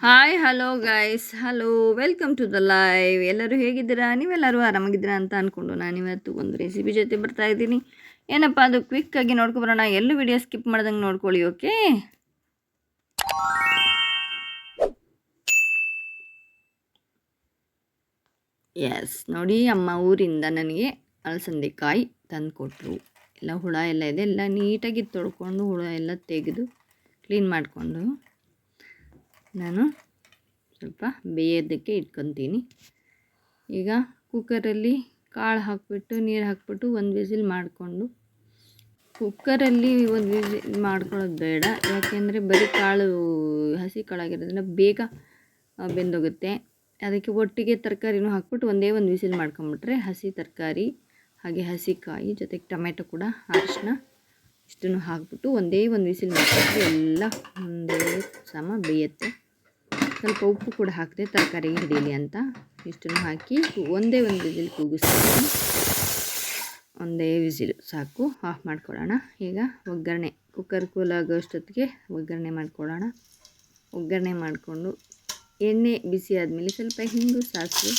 Hi hello guys hello welcome to the live ಎಲ್ಲರೂ ಹೇಗಿದ್ದೀರಾ? ನೀವೆಲ್ಲರೂ ಆರಾಮಾಗಿದ್ದೀರಾ ಅಂತ ಅಂದ್ಕೊಂಡು ನಾನು ಇವತ್ತು ಒಂದು ರೆಸಿಪಿ ಜೊತೆ ಬರ್ತಾ ಇದ್ದೀನಿ. ಏನಪ್ಪ ಅದು? ಕ್ವಿಕ್ಕಾಗಿ ನೋಡ್ಕೊಬರೋಣ ಎಲ್ಲೂ ವಿಡಿಯೋ ಸ್ಕಿಪ್ ಮಾಡ್ದಂಗೆ ನೋಡ್ಕೊಳ್ಳಿ ಓಕೆ ಎಸ್ ನೋಡಿ ಅಮ್ಮ ಊರಿಂದ ನನಗೆ ಅಲಸಂದೆಕಾಯಿ ತಂದು ಕೊಟ್ಟರು ಎಲ್ಲ ಹುಳ ಎಲ್ಲ ಇದೆ. ಎಲ್ಲ ನೀಟಾಗಿ ತೊಳ್ಕೊಂಡು ಹುಳ ಎಲ್ಲ ತೆಗೆದು ಕ್ಲೀನ್ ಮಾಡಿಕೊಂಡು ನಾನು ಸ್ವಲ್ಪ ಬೇಯೋದಕ್ಕೆ ಇಟ್ಕೊತೀನಿ. ಈಗ ಕುಕ್ಕರಲ್ಲಿ ಕಾಳು ಹಾಕಿಬಿಟ್ಟು, ನೀರು ಹಾಕ್ಬಿಟ್ಟು ಒಂದು ವಿಸಿಲ್ ಮಾಡಿಕೊಂಡು, ಕುಕ್ಕರಲ್ಲಿ ಒಂದು ವಿಸಿಲ್ ಮಾಡ್ಕೊಳ್ಳೋದು ಬೇಡ. ಯಾಕೆಂದರೆ ಬರೀ ಕಾಳು ಹಸಿ ಕಾಳಾಗಿರೋದ್ರಿಂದ ಬೇಗ ಬೆಂದೋಗುತ್ತೆ. ಅದಕ್ಕೆ ಒಟ್ಟಿಗೆ ತರಕಾರಿನೂ ಹಾಕ್ಬಿಟ್ಟು ಒಂದೇ ಒಂದು ವಿಸಿಲ್ ಮಾಡ್ಕೊಂಬಿಟ್ರೆ ಹಸಿ ತರಕಾರಿ, ಹಾಗೆ ಹಸಿ ಕಾಯಿ, ಜೊತೆಗೆ ಟೊಮೆಟೊ ಕೂಡ ಅರಿಶಿನ ಇಷ್ಟನ್ನು ಹಾಕ್ಬಿಟ್ಟು ಒಂದೇ ಒಂದು ವಿಸಿಲ್ ಮಾಡ್ಕೊಂಡ್ರೆ ಎಲ್ಲ ಒಂದೇ ಸಮ ಬೇಯುತ್ತೆ. ಸ್ವಲ್ಪ ಉಪ್ಪು ಕೂಡ ಹಾಕಿದೆ ತರಕಾರಿಗೆ ಹಿಡೀಲಿ ಅಂತ. ಇಷ್ಟನ್ನು ಹಾಕಿ ಒಂದೇ ಒಂದು ವಿಸಿಲ್ ಕೂಗಿಸ್ತೀನಿ ಒಂದೇ ವಿಸಿಲು ಸಾಕು, ಆಫ್ ಮಾಡ್ಕೊಳ್ಳೋಣ. ಈಗ ಒಗ್ಗರಣೆ, ಕುಕ್ಕರ್ ಕೂಲಾಗೋಷ್ಟೊತ್ತಿಗೆ ಒಗ್ಗರಣೆ ಮಾಡ್ಕೊಳ್ಳೋಣ. ಒಗ್ಗರಣೆ ಮಾಡಿಕೊಂಡು ಎಣ್ಣೆ ಬಿಸಿ ಆದಮೇಲೆ ಸ್ವಲ್ಪ ಹಿಂಗು ಸಾಸಿವೆ,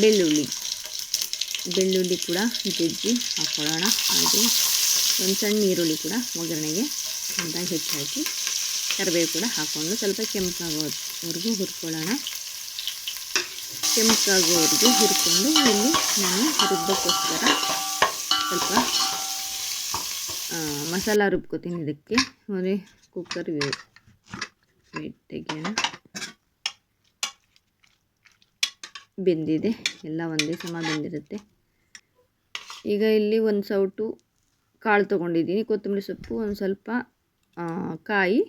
ಬೆಳ್ಳುಳ್ಳಿ. ಬೆಳ್ಳುಳ್ಳಿ ಕೂಡ ಜಜ್ಜಿ ಹಾಕ್ಕೊಳ್ಳೋಣ ಹಾಗೆ ಒಂದು ಸಣ್ಣ ಈರುಳ್ಳಿ ಕೂಡ ಒಗ್ಗರಣೆಗೆ ಅಂತ ಹೆಚ್ಚಾಕಿ ಕರಿಬೇವು ಕೂಡ ಹಾಕ್ಕೊಂಡು ಸ್ವಲ್ಪ ಕೆಂಪಾಗೋವರೆಗೂ ಹುರ್ಕೊಳ್ಳೋಣ. ಕೆಂಪಾಗೋವರೆಗೂ ಹುರ್ಕೊಂಡು ಇಲ್ಲಿ ನಾನು ರುಬ್ಬಕ್ಕೋಸ್ಕರ ಸ್ವಲ್ಪ ಮಸಾಲ ರುಬ್ಕೋತೀನಿ ಇದಕ್ಕೆ. ಅಂದರೆ ಕುಕ್ಕರ್ ವೇಟ್ ತೆಗೆಯೋಣ. ಬೆಂದಿದೆ, ಎಲ್ಲ ಒಂದೇ ಸಮ ಬೆಂದಿರುತ್ತೆ. ಈಗ ಇಲ್ಲಿ ಒಂದು ಸೌಟು ಕಾಳು ತೊಗೊಂಡಿದ್ದೀನಿ. ಕೊತ್ತಂಬರಿ ಸೊಪ್ಪು, ಒಂದು ಸ್ವಲ್ಪ ಕಾಯಿ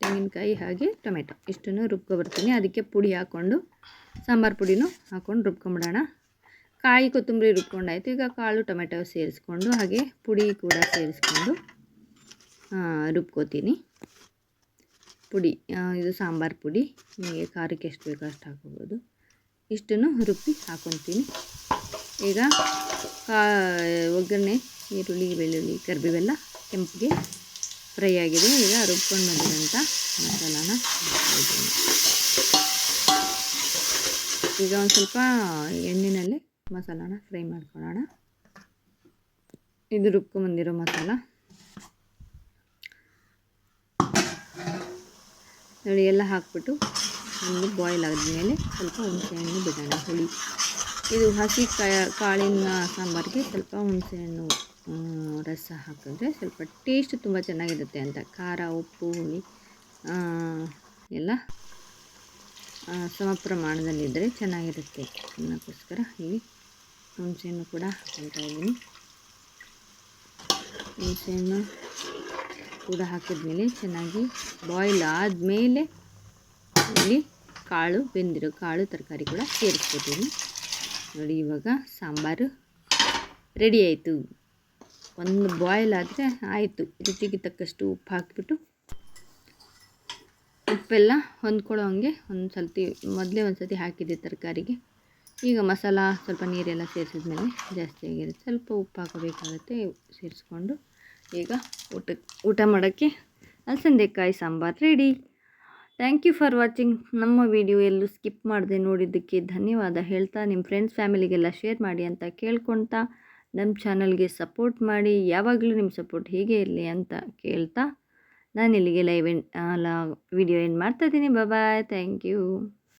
ತೆಂಗಿನಕಾಯಿ ಹಾಗೆ ಟೊಮೆಟೊ. ಇಷ್ಟನ್ನು ರುಬ್ಕೊಬರ್ತೀನಿ ಅದಕ್ಕೆ ಪುಡಿ ಹಾಕ್ಕೊಂಡು, ಸಾಂಬಾರು ಪುಡಿನೂ ಹಾಕ್ಕೊಂಡು ರುಬ್ಕೊಂಬಿಡೋಣ. ಕಾಯಿ ಕೊತ್ತಂಬರಿ ರುಬ್ಕೊಂಡಾಯ್ತು. ಈಗ ಕಾಳು ಟೊಮೆಟೊ ಸೇರಿಸ್ಕೊಂಡು, ಹಾಗೆ ಪುಡಿ ಕೂಡ ಸೇರಿಸ್ಕೊಂಡು ರುಬ್ಕೋತೀನಿ. ಪುಡಿ ಇದು ಸಾಂಬಾರು ಪುಡಿ. ನಿಮಗೆ ಖಾರಕ್ಕೆ ಎಷ್ಟು ಬೇಕೋ ಅಷ್ಟು ಹಾಕೋಬೋದು ಇಷ್ಟನ್ನು ರುಬ್ಬಿ ಹಾಕ್ಕೊತೀನಿ. ಈಗ ಕಾ, ಒಗ್ಗರಣೆ, ಈರುಳ್ಳಿ, ಬೆಳ್ಳುಳ್ಳಿ, ಕರಿಬೇವೆಲ್ಲ ಕೆಂಪಿಗೆ ಫ್ರೈ ಆಗಿದೆ. ಈಗ ರುಬ್ಕೊಂಡು ಬಂದಿರೋಂಥ ಮಸಾಲಾನ ಈಗ ಒಂದು ಸ್ವಲ್ಪ ಎಣ್ಣೆನಲ್ಲೇ ಮಸಾಲಾನ ಫ್ರೈ ಮಾಡ್ಕೊಳ್ಳೋಣ. ಇದು ರುಬ್ಕೊಂಬಂದಿರೋ ಮಸಾಲ. ನೋಡಿ, ಎಲ್ಲ ಹಾಕ್ಬಿಟ್ಟು ಒಂದು ಬಾಯ್ಲ್ ಆದಮೇಲೆ ಸ್ವಲ್ಪ ಹುಣಸೆಹಣ್ಣು ಬಿಡೋಣ, ಹುಳಿ. ಇದು ಹಸಿ ಕಾಳಿನ ಸಾಂಬಾರಿಗೆ ಸ್ವಲ್ಪ ಹುಣಸೆಹಣ್ಣು ರಸ ಹಾಕಿದ್ರೆ ಸ್ವಲ್ಪ ಟೇಸ್ಟ್ ತುಂಬ ಚೆನ್ನಾಗಿರುತ್ತೆ ಅಂತ. ಖಾರ, ಉಪ್ಪು, ಹುಳಿ ಎಲ್ಲ ಸಮ ಪ್ರಮಾಣದಲ್ಲಿದ್ದರೆ ಚೆನ್ನಾಗಿರುತ್ತೆ. ಅನ್ನೋಕ್ಕೋಸ್ಕರ ಇಲ್ಲಿ ಹುಣಸೆಹಣ್ಣು ಕೂಡ ಹಾಕ್ಕೊಳ್ತಾ ಇದ್ದೀನಿ. ಹುಣಸೆಹಣ್ಣು ಕೂಡ ಹಾಕಿದ್ಮೇಲೆ ಚೆನ್ನಾಗಿ ಬಾಯ್ಲ್ ಆದಮೇಲೆ ಇಲ್ಲಿ ಕಾಳು ಬೆಂದಿರೋ ಕಾಳು ತರಕಾರಿ ಕೂಡ ಸೇರಿಸ್ಕೊತೀನಿ. ನೋಡಿ, ಇವಾಗ ಸಾಂಬಾರು ರೆಡಿ ಆಯಿತು. ಒಂದು ಬಾಯ್ಲ್ ಆದರೆ ಆಯಿತು. ರುಚಿಗೆ ತಕ್ಕಷ್ಟು ಉಪ್ಪು ಹಾಕಿಬಿಟ್ಟು ಉಪ್ಪೆಲ್ಲ ಹೊಂದ್ಕೊಳ್ಳೋ ಹಂಗೆ ಒಂದು ಸಲತಿ ಮೊದಲೇ ಒಂದು ಸತಿ ಹಾಕಿದ್ದೆ ತರಕಾರಿಗೆ. ಈಗ ಮಸಾಲ ಸ್ವಲ್ಪ ನೀರೆಲ್ಲ ಸೇರಿಸಿದ್ಮೇಲೆ ಜಾಸ್ತಿ ಆಗಿರುತ್ತೆ. ಸ್ವಲ್ಪ ಉಪ್ಪು ಹಾಕಬೇಕಾಗುತ್ತೆ ಸೇರಿಸ್ಕೊಂಡು ಈಗ ಊಟ ಊಟ ಮಾಡೋಕ್ಕೆ ಅಲಸಂದೆಕಾಯಿ sambar ready thank you for watching ನಮ್ಮ ವಿಡಿಯೋ ಎಲ್ಲೂ ಸ್ಕಿಪ್ ಮಾಡದೆ ನೋಡಿದ್ದಕ್ಕೆ ಧನ್ಯವಾದ. ಹೇಳ್ತಾ ನಿಮ್ಮ ಫ್ರೆಂಡ್ಸ್ ಫ್ಯಾಮಿಲಿಗೆಲ್ಲ ಶೇರ್ ಮಾಡಿ ಅಂತ ಕೇಳ್ಕೊಳ್ತಾ ನಮ್ಮ ಚಾನಲ್ಗೆ ಸಪೋರ್ಟ್ ಮಾಡಿ, ಯಾವಾಗಲೂ ನಿಮ್ಮ ಸಪೋರ್ಟ್ ಹೀಗೆ ಇರಲಿ ಅಂತ ಕೇಳ್ತಾ ನಾನು ಇಲ್ಲಿಗೆ ಲೈವ್ ಎಂಡ್ ವಿಡಿಯೋ ಎಂಡ್ ಮಾಡ್ತಾಯಿದ್ದೀನಿ ಬಾಯ್ ಥ್ಯಾಂಕ್ ಯು.